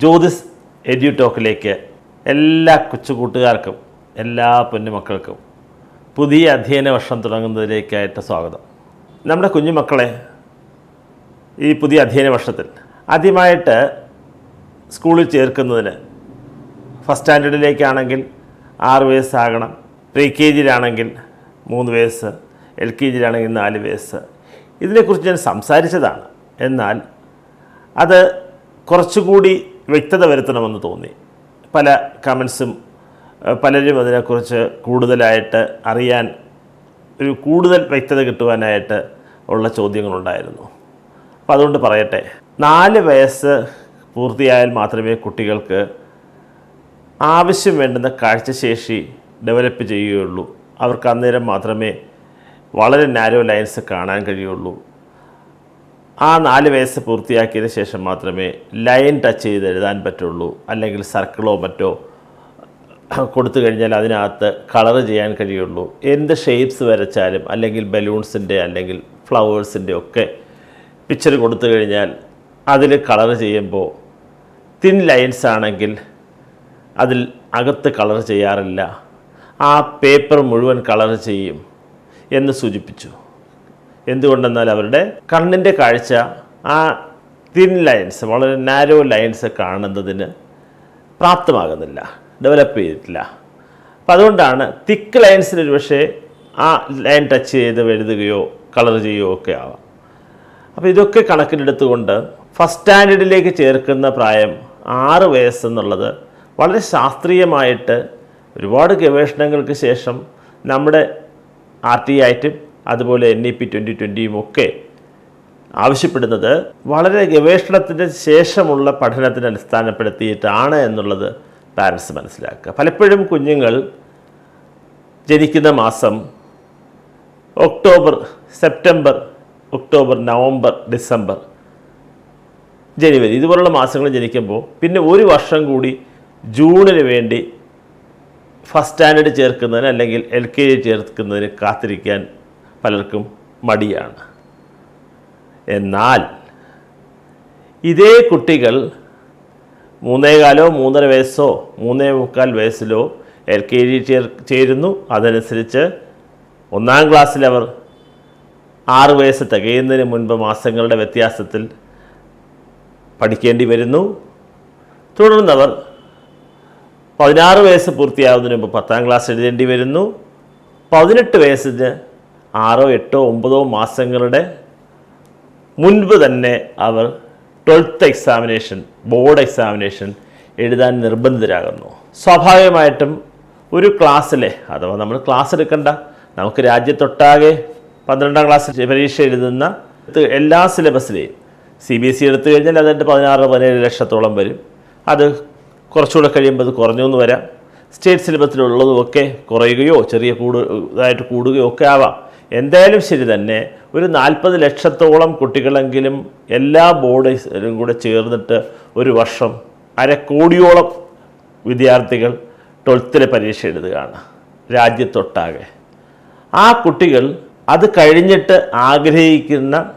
Jyothis edu ടോക്കിലേക്ക് എല്ലാ കൊച്ചു കൂട്ടുകാർക്കും എല്ലാ പൊന്നുമക്കൾക്കും പുതിയ അധ്യയന വർഷം തുടങ്ങുന്നതിലേക്കായിട്ട് സ്വാഗതം. നമ്മുടെ കുഞ്ഞുമക്കളെ ഈ പുതിയ അധ്യയന വർഷത്തിൽ ആദ്യമായിട്ട് സ്കൂളിൽ ചേർക്കുന്നതിന് ഫസ്റ്റ് സ്റ്റാൻഡേർഡിലേക്കാണെങ്കിൽ ആറ് വയസ്സാകണം പ്രീ കെ ജിയിലാണെങ്കിൽ മൂന്ന് വയസ്സ് എൽ കെ ജിയിലാണെങ്കിൽ നാല് വയസ്സ്. ഇതിനെക്കുറിച്ച് ഞാൻ സംസാരിച്ചതാണ്. എന്നാൽ അത് കുറച്ചുകൂടി വ്യക്തത വരുത്തണമെന്ന് തോന്നി. പല കമൻസും പലരും അതിനെക്കുറിച്ച് കൂടുതലായിട്ട് അറിയാൻ ഒരു കൂടുതൽ വ്യക്തത കിട്ടുവാനായിട്ട് ഉള്ള ചോദ്യങ്ങളുണ്ടായിരുന്നു. അപ്പോൾ അതുകൊണ്ട് പറയട്ടെ. നാല് വയസ്സ് പൂർത്തിയായാൽ മാത്രമേ കുട്ടികൾക്ക് ആവശ്യം വേണ്ടുന്ന കാഴ്ചശേഷി ഡെവലപ്പ് ചെയ്യുകയുള്ളൂ. അവർക്ക് അന്നേരം മാത്രമേ വളരെ നാരോ ലൈൻസ് കാണാൻ കഴിയുള്ളൂ. ആ നാല് വയസ്സ് പൂർത്തിയാക്കിയതിന് ശേഷം മാത്രമേ ലൈൻ ടച്ച് ചെയ്ത് എഴുതാൻ പറ്റുള്ളൂ. അല്ലെങ്കിൽ സർക്കിളോ മറ്റോ കൊടുത്തു കഴിഞ്ഞാൽ അതിനകത്ത് കളർ ചെയ്യാൻ കഴിയുള്ളൂ. എന്ത് ഷേപ്സ് വരച്ചാലും അല്ലെങ്കിൽ ബലൂൺസിന്റെ അല്ലെങ്കിൽ ഫ്ലവേഴ്സിന്റെ ഒക്കെ പിക്ചർ കൊടുത്തു കഴിഞ്ഞാൽ അതിൽ കളർ ചെയ്യുമ്പോൾ തിൻ ലൈൻസ് ആണെങ്കിൽ അതിൽ അകത്ത് കളർ ചെയ്യാറില്ല. ആ പേപ്പർ മുഴുവൻ കളർ ചെയ്യും എന്ന് സൂചിപ്പിച്ചു. എന്തുകൊണ്ടെന്നാൽ അവരുടെ കണ്ണിന്റെ കാഴ്ച ആ തിൻ ലൈൻസ് വളരെ നാരോ ലൈൻസ് കാണുന്നതിന് പ്രാപ്തമാകുന്നില്ല ഡെവലപ്പ് ചെയ്തിട്ടില്ല. അപ്പം അതുകൊണ്ടാണ് തിക്ക് ലൈൻസിന് ഒരു പക്ഷേ ആ ലൈൻ ടച്ച് ചെയ്ത് എഴുതുകയോ കളർ ചെയ്യുകയോ ഒക്കെ ആവാം. അപ്പോൾ ഇതൊക്കെ കണക്കിലെടുത്തുകൊണ്ട് ഫസ്റ്റ് സ്റ്റാൻഡേർഡിലേക്ക് ചേർക്കുന്ന പ്രായം ആറ് വയസ്സെന്നുള്ളത് വളരെ ശാസ്ത്രീയമായിട്ട് ഒരുപാട് ഗവേഷണങ്ങൾക്ക് ശേഷം നമ്മുടെ ആർ ടി ആയിട്ടും അതുപോലെ എൻ ഇ പി ട്വന്റി ട്വന്റിയും ഒക്കെ ആവശ്യപ്പെടുന്നത് വളരെ ഗവേഷണത്തിന് ശേഷമുള്ള പഠനത്തിന് അടിസ്ഥാനപ്പെടുത്തിയിട്ടാണ് എന്നുള്ളത് പാരൻസ് മനസ്സിലാക്കുക. പലപ്പോഴും കുഞ്ഞുങ്ങൾ ജനിക്കുന്ന മാസം October September October November December ജനുവരി ഇതുപോലുള്ള മാസങ്ങൾ ജനിക്കുമ്പോൾ പിന്നെ ഒരു വർഷം കൂടി ജൂണിന് വേണ്ടി ഫസ്റ്റ് സ്റ്റാൻഡേർഡ് ചേർക്കുന്നതിന് അല്ലെങ്കിൽ എൽ കെ ജി ചേർക്കുന്നതിന് കാത്തിരിക്കാൻ പലർക്കും മടിയാണ്. എന്നാൽ ഇതേ കുട്ടികൾ മൂന്നേകാലോ മൂന്നര വയസ്സോ മൂന്നേ മുക്കാൽ വയസ്സിലോ എൽ കെ ജി ചേർ ചേരുന്നു. അതനുസരിച്ച് ഒന്നാം ക്ലാസ്സിൽ അവർ ആറ് വയസ്സ് തികയുന്നതിന് മുൻപ് മാസങ്ങളുടെ വ്യത്യാസത്തിൽ പഠിക്കേണ്ടി വരുന്നു. തുടർന്നവർ പതിനാറ് വയസ്സ് പൂർത്തിയാവുന്നതിന് മുമ്പ് പത്താം ക്ലാസ് എഴുതേണ്ടി വരുന്നു. പതിനെട്ട് വയസ്സിന് ആറോ എട്ടോ ഒമ്പതോ മാസങ്ങളുടെ മുൻപ് തന്നെ അവർ ട്വൽത്ത് എക്സാമിനേഷൻ ബോർഡ് എക്സാമിനേഷൻ എഴുതാൻ നിർബന്ധിതരാകുന്നു. സ്വാഭാവികമായിട്ടും ഒരു ക്ലാസ്സിലെ അഥവാ നമ്മൾ ക്ലാസ് എടുക്കണ്ട നമുക്ക് രാജ്യത്തൊട്ടാകെ പന്ത്രണ്ടാം ക്ലാസ് പരീക്ഷ എഴുതുന്ന എല്ലാ സിലബസിലെയും സി ബി എസ് സി എടുത്തു കഴിഞ്ഞാൽ അതിന്റെ പതിനാറ് പതിനേഴ് ലക്ഷത്തോളം വരും. അത് കുറച്ചുകൂടെ കഴിയുമ്പോൾ അത് കുറഞ്ഞു എന്ന് വരാം. സ്റ്റേറ്റ് സിലബസിലുള്ളതുമൊക്കെ കുറയുകയോ ചെറിയ കൂടു ഇതായിട്ട് കൂടുകയോ ഒക്കെ ആവാം. എന്തായാലും ശരി തന്നെ ഒരു നാൽപ്പത് ലക്ഷത്തോളം കുട്ടികളെങ്കിലും എല്ലാ ബോർഡും കൂടെ ചേർന്നിട്ട് ഒരു വർഷം അരക്കോടിയോളം വിദ്യാർത്ഥികൾ ട്വൽത്തിലെ പരീക്ഷ എഴുതുകയാണ് രാജ്യത്തൊട്ടാകെ. ആ കുട്ടികൾ അത് കഴിഞ്ഞിട്ട് ആഗ്രഹിക്കുന്ന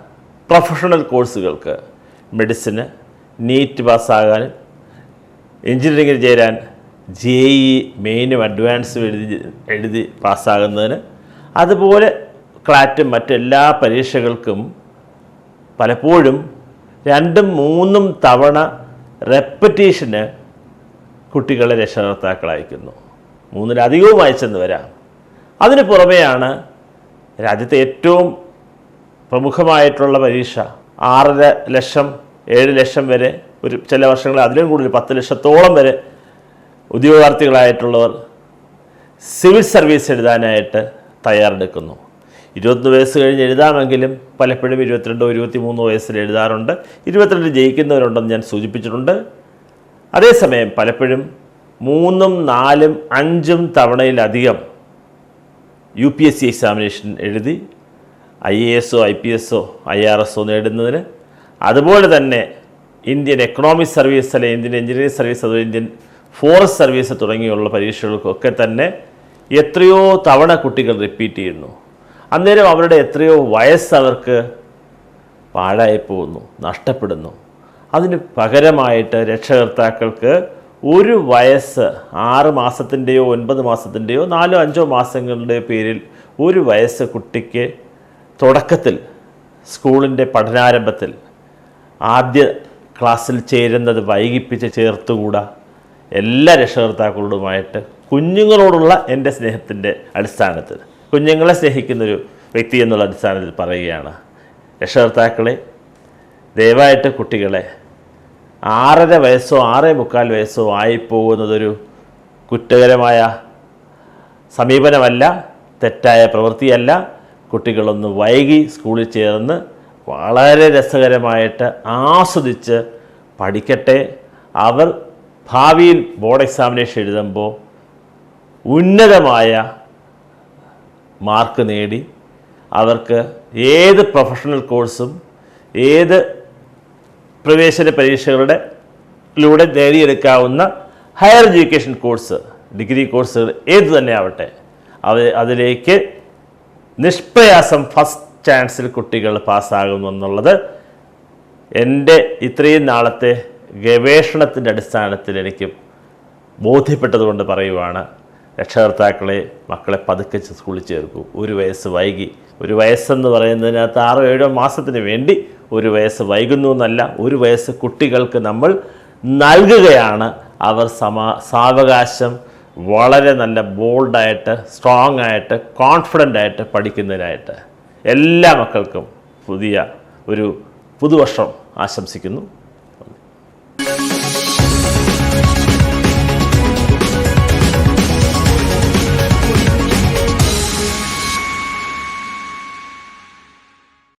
പ്രൊഫഷണൽ കോഴ്സുകൾക്ക് മെഡിസിന് നീറ്റ് പാസ്സാകാനും എഞ്ചിനീയറിംഗിൽ ചേരാൻ ജെ ഇ മെയിനും അഡ്വാൻസും എഴുതി എഴുതി പാസ്സാകുന്നതിന് അതുപോലെ ക്ലാറ്റും മറ്റെല്ലാ പരീക്ഷകൾക്കും പലപ്പോഴും രണ്ടും മൂന്നും തവണ റെപ്പറ്റീഷന് കുട്ടികളെ രക്ഷകർത്താക്കൾ അയക്കുന്നു. മൂന്നിലധികവും അയച്ചെന്ന് വരാം. അതിന് പുറമെയാണ് രാജ്യത്തെ ഏറ്റവും പ്രമുഖമായിട്ടുള്ള പരീക്ഷ. ആറര ലക്ഷം ഏഴ് ലക്ഷം വരെ ഒരു ചില വർഷങ്ങളിൽ അതിലും കൂടുതൽ പത്ത് ലക്ഷത്തോളം വരെ ഉദ്യോഗാർത്ഥികളായിട്ടുള്ളവർ സിവിൽ സർവീസ് എഴുതാനായിട്ട് തയ്യാറെടുക്കുന്നു. ഇരുപത്തൊന്ന് വയസ്സ് കഴിഞ്ഞ് എഴുതാമെങ്കിലും പലപ്പോഴും ഇരുപത്തിരണ്ടോ ഇരുപത്തി മൂന്നോ വയസ്സിൽ എഴുതാറുണ്ട്. ഇരുപത്തിരണ്ട് ജയിക്കുന്നവരുണ്ടെന്ന് ഞാൻ സൂചിപ്പിച്ചിട്ടുണ്ട്. അതേസമയം പലപ്പോഴും മൂന്നും നാലും അഞ്ചും തവണയിലധികം U P S C examination എഴുതി ഐ എ എസോ ഐ പി എസോ ഐ ആർ എസോ നേടുന്നതിന്. അതുപോലെ തന്നെ ഇന്ത്യൻ എക്കണോമിക് സർവീസ് അല്ലെ ഇന്ത്യൻ എഞ്ചിനീയറിംഗ് സർവീസ് അതോ ഇന്ത്യൻ ഫോറസ്റ്റ് സർവീസ് തുടങ്ങിയുള്ള പരീക്ഷകൾക്കൊക്കെ തന്നെ എത്രയോ തവണ കുട്ടികൾ റിപ്പീറ്റ് ചെയ്യുന്നു. അന്നേരം അവരുടെ എത്രയോ വയസ്സ് അവർക്ക് പാഴായി പോകുന്നു നഷ്ടപ്പെടുന്നു. അതിന് പകരമായിട്ട് രക്ഷകർത്താക്കൾക്ക് ഒരു വയസ്സ് ആറ് മാസത്തിന്റെയോ ഒൻപത് മാസത്തിന്റെയോ നാലോ അഞ്ചോ മാസങ്ങളുടെ പേരിൽ ഒരു വയസ്സ് കുട്ടിക്ക് തുടക്കത്തിൽ സ്കൂളിന്റെ പഠനാരംഭത്തിൽ ആദ്യ ക്ലാസ്സിൽ ചേരുന്നത് വൈകിപ്പിച്ച് ചേർത്തുകൂടാ. എല്ലാ രക്ഷകർത്താക്കളോടുമായിട്ട് കുഞ്ഞുങ്ങളോടുള്ള എന്റെ സ്നേഹത്തിന്റെ അടിസ്ഥാനത്തിൽ. കുഞ്ഞുങ്ങളെ സ്നേഹിക്കുന്നൊരു വ്യക്തി എന്നുള്ള അടിസ്ഥാനത്തിൽ പറയുകയാണ്. രക്ഷകർത്താക്കളെ ദയവായിട്ട് കുട്ടികളെ ആറര വയസ്സോ ആറേ മുക്കാൽ വയസ്സോ ആയിപ്പോകുന്നതൊരു കുറ്റകരമായ സമീപനമല്ല തെറ്റായ പ്രവൃത്തിയല്ല. കുട്ടികളൊന്ന് വൈകി സ്കൂളിൽ ചേർന്ന് വളരെ രസകരമായിട്ട് ആസ്വദിച്ച് പഠിക്കട്ടെ. അവർ ഭാവിയിൽ ബോർഡ് എക്സാമിനേഷൻ എഴുതുമ്പോൾ ഉന്നതമായ മാർക്ക് നേടി. അവർക്ക് ഏത് പ്രൊഫഷണൽ കോഴ്സും ഏത് പ്രവേശന പരീക്ഷകളുടെ ലൂടെ നേടിയെടുക്കാവുന്ന ഹയർ എഡ്യൂക്കേഷൻ കോഴ്സ് ഡിഗ്രി കോഴ്സുകൾ ഏത് തന്നെ ആവട്ടെ അവ അതിലേക്ക് നിഷ്പ്രയാസം ഫസ്റ്റ് ചാൻസിൽ കുട്ടികൾ പാസ്സാകുന്നു എന്നുള്ളത് എന്റെ ഇത്രയും നാളത്തെ ഗവേഷണത്തിന്റെ അടിസ്ഥാനത്തിൽ എനിക്ക് ബോധ്യപ്പെട്ടതുകൊണ്ട് പറയുവാണ്. രക്ഷകർത്താക്കളെ മക്കളെ പതുക്കെ സ്കൂളിൽ ചേർക്കും. ഒരു വയസ്സ് വൈകി. ഒരു വയസ്സെന്ന് പറയുന്നതിനകത്ത് ആറോ ഏഴോ മാസത്തിന് വേണ്ടി ഒരു വയസ്സ് വൈകുന്നു എന്നല്ല ഒരു വയസ്സ് കുട്ടികൾക്ക് നമ്മൾ നൽകുകയാണ്. അവർ സമാ സാവകാശം വളരെ നല്ല ബോൾഡായിട്ട് സ്ട്രോങ് ആയിട്ട് കോൺഫിഡന്റ് ആയിട്ട് പഠിക്കുന്നതിനായിട്ട് എല്ലാ മക്കൾക്കും പുതിയ ഒരു പുതുവർഷം ആശംസിക്കുന്നു.